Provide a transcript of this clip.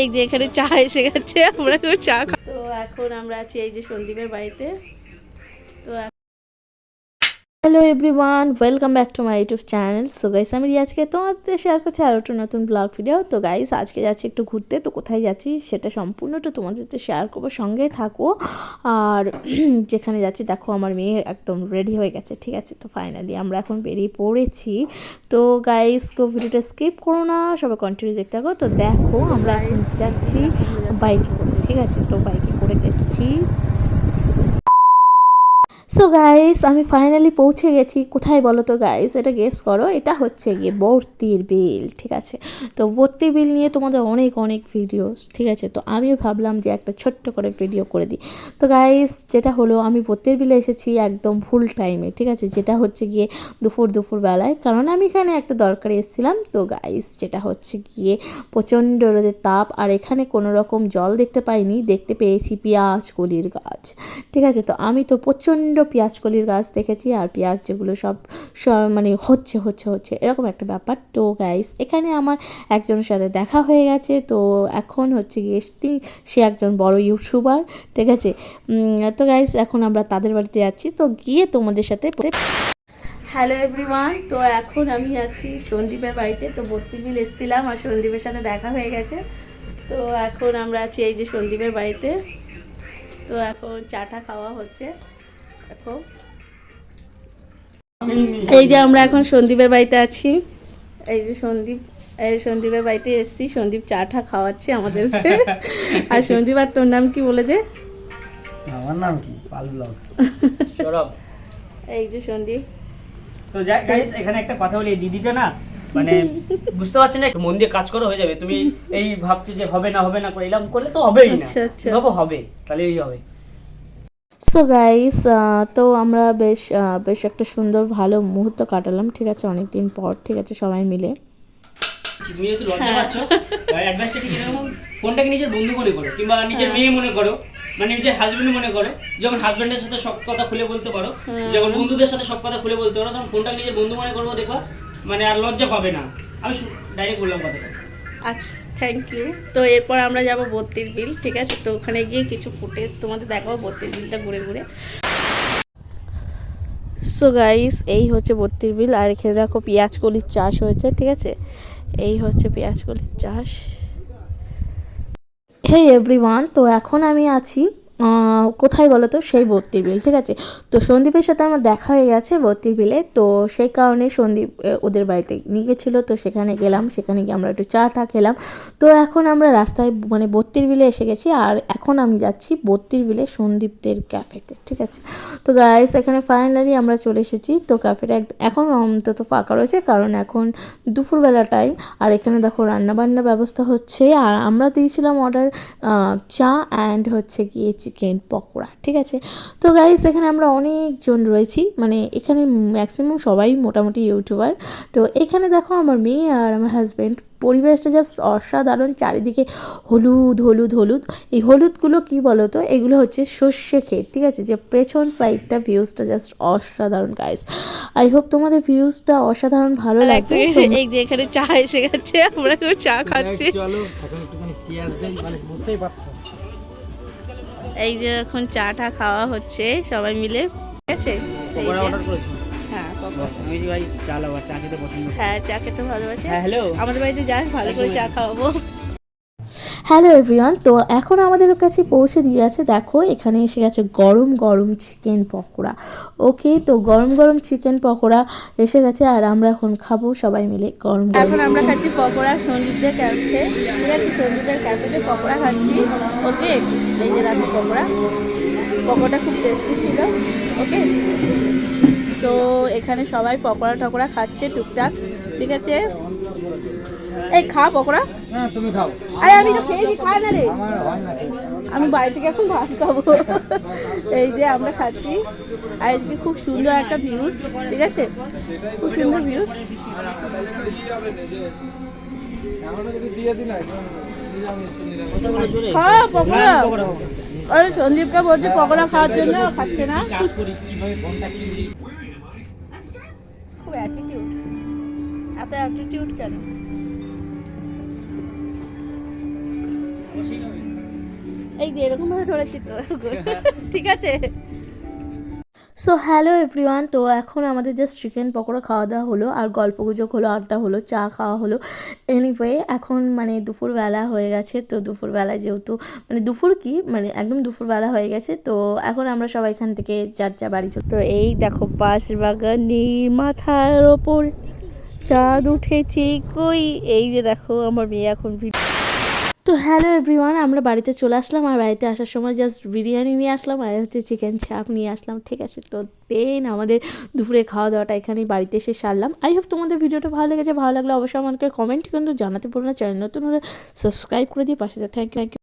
এই যে এখানে চা এসে গেছে, আমরা কেউ চা তো এখন আমরা আছি এই যে সন্দীপের বাড়িতে। তো hello everyone welcome back to my YouTube channel so guys আমি আজকে তোমাদের শেয়ার করছি আরও একটা নতুন ব্লগ ভিডিও তো গাইস আজকে যাচ্ছি একটু ঘুরতে। তো কোথায় যাচ্ছি সেটা সম্পূর্ণটা তোমাদের শেয়ার করব সঙ্গে থাকো। আর যেখানে যাচ্ছি, দেখো আমার মেয়ে একদম রেডি হয়ে গেছে, ঠিক আছে? তো ফাইনালি আমরা এখন বেরিয়ে পড়েছি। তো গাইস কেউ ভিডিওটা স্কিপ করো না, সবাই কন্টিনিউ দেখতে থাকো। তো দেখো আমরা এখন যাচ্ছি বাইকে করে, ঠিক আছে? তো বাইকে করে যাচ্ছি। সো গাইস আমি ফাইনালি পৌঁছে গেছি। কোথায় বলো তো গাইস এটা গেস করো। এটা হচ্ছে গিয়ে বর্তির বিল, ঠিক আছে? তো বর্তির বিল নিয়ে তোমাদের অনেক অনেক ভিডিওস ঠিক আছে? তো আমিও ভাবলাম যে একটা ছোট্ট করে ভিডিও করে দিই। তো গাইস যেটা হলো, আমি বর্তির বিলে এসেছি একদম ফুল টাইমে ঠিক আছে? যেটা হচ্ছে গিয়ে দুপুর দুপুর বেলায়। কারণ আমি এখানে একটা দরকারে এসেছিলাম। তো গাইস যেটা হচ্ছে গিয়ে প্রচণ্ড রোদের তাপ, আর এখানে কোনো রকম জল দেখতে পাইনি। দেখতে পেয়েছি পেঁয়াজ, কলির গাছ, ঠিক আছে? তো আমি তো প্রচণ্ড পেঁয়াজ কলির গাছ দেখেছি আর পেঁয়াজ যেগুলো সব মানে হচ্ছে হচ্ছে হচ্ছে, এরকম একটা ব্যাপার। তো গাইস এখানে আমার একজনের সাথে দেখা হয়ে গেছে। তো এখন হচ্ছে গিয়ে সে একজন বড় ইউটিউবার, ঠিক আছে? তো গাইস এখন আমরা তাদের বাড়িতে যাচ্ছি। তো গিয়ে তোমাদের সাথে হ্যালো এভরিওয়ান তো এখন আমি আছি সন্দীপের বাড়িতে। তো বত্রিশ বিল এসেছিলাম আর সন্দীপের সাথে দেখা হয়ে গেছে। তো এখন আমরা আছি এই যে সন্দীপের বাড়িতে। তো এখন চাটা খাওয়া হচ্ছে। এই যে আমরা এখন সন্দীপের বাড়িতে আছি। এই যে সন্দীপ এই সন্দীপের বাড়িতে এসেছি। সন্দীপ চাটা খাওয়াচ্ছে আমাদেরকে। আর সন্দীপ আর তোর নাম কি বলে দে? আমার নাম কি? পাল ব্লগ। এই যে সন্দীপ। তো গাইস এখানে একটা কথা বলি। দিদিটা না মানে বুঝতে পারছেন না মন দিয়ে কাজ করো হয়ে যাবে। তুমি এই ভাবছ যে হবে না হবে না করে এরকম করলে তো হবেই না। আচ্ছা, আচ্ছা। হবে। তাহলে এই হবে। সো গাইস তো আমরা বেশ বেশ একটা সুন্দর ভালো মুহূর্ত কাটালাম ঠিক আছে? অনেক দিন পর ঠিক আছে সবাই মিলে। হ্যাঁ। ফোনটাকে নিজের বন্ধু মনে করো কিংবা নিজের মেয়ে মনে করো মানে নিজের হাজবেন্ড মনে করো। যেমন হাজবেন্ডের সাথে সব কথা খুলে বলতে পারো হুম। যেমন বন্ধুদের সাথে সব কথা খুলে বলতে পারো তখন ফোনটাকে নিজের বন্ধু মনে করব দেখো মানে আর লজ্জা পাবে না। আমি ডাইরেক্ট বললাম কথাটা। আচ্ছা। থ্যাংক ইউ তো এরপর আমরা যাব বত্তির বিল, ঠিক আছে? তো ওখানে গিয়ে কিছু ফুটেজ তোমাদের দেখাবো বত্তির বিলটা ঘুরে ঘুরে। সো গাইস এই হচ্ছে বত্তির বিল, আর এখানে দেখো কলির চাষ হয়েছে, ঠিক আছে? এই হচ্ছে কলির চাষ। হে এভরিওয়ান তো এখন আমি আছি কোথায় বলো তো? সেই বত্রির বিল, ঠিক আছে? তো সন্দীপের সাথে আমার দেখা হয়ে গেছে বত্রির বিলে। তো সেই কারণে সন্দীপ ওদের বাড়িতে নিয়ে গেছিল। তো সেখানে গেলাম, সেখানে গিয়ে আমরা একটু চা টা খেলাম। তো এখন আমরা রাস্তায় মানে বত্রির বিলে এসে গেছি। আর এখন আমি যাচ্ছি বত্রির বিলে সন্দীপদের ক্যাফেতে, ঠিক আছে? তো গাইস এখানে ফাইনালি আমরা চলে এসেছি। তো ক্যাফেটা এক- এখন অন্তত ফাঁকা রয়েছে। কারণ এখন দুপুরবেলা টাইম আর এখানে দেখো রান্না বান্নার ব্যবস্থা হচ্ছে। আর আমরা দিয়েছিলাম অর্ডার চা অ্যান্ড হচ্ছে গিয়ে চিকেন পকোড়া ঠিক আছে? তো গাইস এখানে আমরা অনেকজন রয়েছি মানে এখানে ম্যাক্সিমাম সবাই মোটামুটি ইউটিউবার তো এখানে দেখো আমার মেয়ে আর আমার হাজব্যান্ড পরিবেশটা জাস্ট অসাধারণ চারিদিকে হলুদ হলুদ হলুদ। এই হলুদগুলো কি বলো তো এগুলো হচ্ছে সর্ষে ক্ষেত ঠিক আছে? যে পেছন সাইডটা ভিউজটা জাস্ট অসাধারণ গাইস আই হোপ তোমাদের ভিউজটা অসাধারণ ভালো লাগছে। এই যে এখানে চা এসে গেছে আমরা কেউ চা খাচ্ছি। চলো এখন একটুখানি মানে বুঝতেই পারছ। এই যে এখন চা টা খাওয়া হচ্ছে সবাই মিলে। ঠিক আছে? হ্যাঁ চা খেতে হ্যাঁ চা খেতে ভালোবাসে। হ্যাঁ হ্যালো আমাদের বাড়িতে যাস ভালো করে চা খাওয়াবো। হ্যালো এভরিওয়ান তো এখন আমাদের কাছে পৌঁছে দিয়ে গেছে দেখো এখানে এসে গেছে গরম গরম চিকেন পকোড়া। ওকে তো গরম গরম চিকেন পকোড়া এসে গেছে আর আমরা এখন খাব সবাই মিলে গরম এখন আমরা খাচ্ছি পকোড়া সঞ্জীবদের ক্যাফে ঠিক আছে সঞ্জীবের ক্যাফেতে পকোড়া খাচ্ছি। ওকে এই যে দেখো পকোড়া। পকোড়া খুব টেস্টি ছিল। ওকে তো এখানে সবাই পকোড়া টকোড়া খাচ্ছে টুকটাক। ঠিক আছে এই খা পকোড়া। হ্যাঁ তুমি খাও। আরে আমি তো খেয়েছি খা না রে। আমি বাড়ি থেকে এখন ভাত খাব। এই যে আমরা খাচ্ছি। আর এদিকে খুব সুন্দর একটা ভিউজ ঠিক আছে? খুব সুন্দর ভিউজ খাও পকোড়া। ওই সন্দীপটা বলছে পকোড়া খাওয়ার জন্য খাচ্ছে না। খুব অ্যাটিটিউড এত অ্যাটিটিউড কেন? এই যে এরকম ভাবে ধরেছি তো ঠিক আছে? সো হ্যালো এভরিওয়ান তো এখন আমাদের জাস্ট চিকেন পকোড়া খাওয়া দাওয়া হলো, আর গল্প গুজব হলো, আড্ডা হলো, চা খাওয়া হলো। এনিওয়ে এখন মানে দুপুরবেলা হয়ে গেছে, তো দুপুরবেলা যেহেতু মানে দুপুর কি? মানে একদম দুপুরবেলা হয়ে গেছে, তো এখন আমরা সবাই এখান থেকে যার যা বাড়ি তো এই দেখো বাঁশ বাগানে মাথার ওপর চাঁদ উঠেছে কই? এই যে দেখো, আমার মেয়ে এখন তো হ্যালো এভরিওয়ান, আমরা বাড়িতে চলে আসলাম আর বাড়িতে আসার সময় জাস্ট বিরিয়ানি নিয়ে আসলাম আর হচ্ছে চিকেন চাপ নিয়ে আসলাম, ঠিক আছে? তো দেন আমাদের দুপুরে খাওয়া দাওয়াটা এখানেই বাড়িতে এসে সারলাম। আই হোপ তোমাদের ভিডিওটা ভালো লেগেছে, ভালো লাগলে অবশ্যই আমাকে কমেন্ট কিন্তু জানাতে পারো না। চ্যানেল নতুন হলে সাবস্ক্রাইব করে দিয়ে পাশে থ্যাংক ইউ থ্যাংক ইউ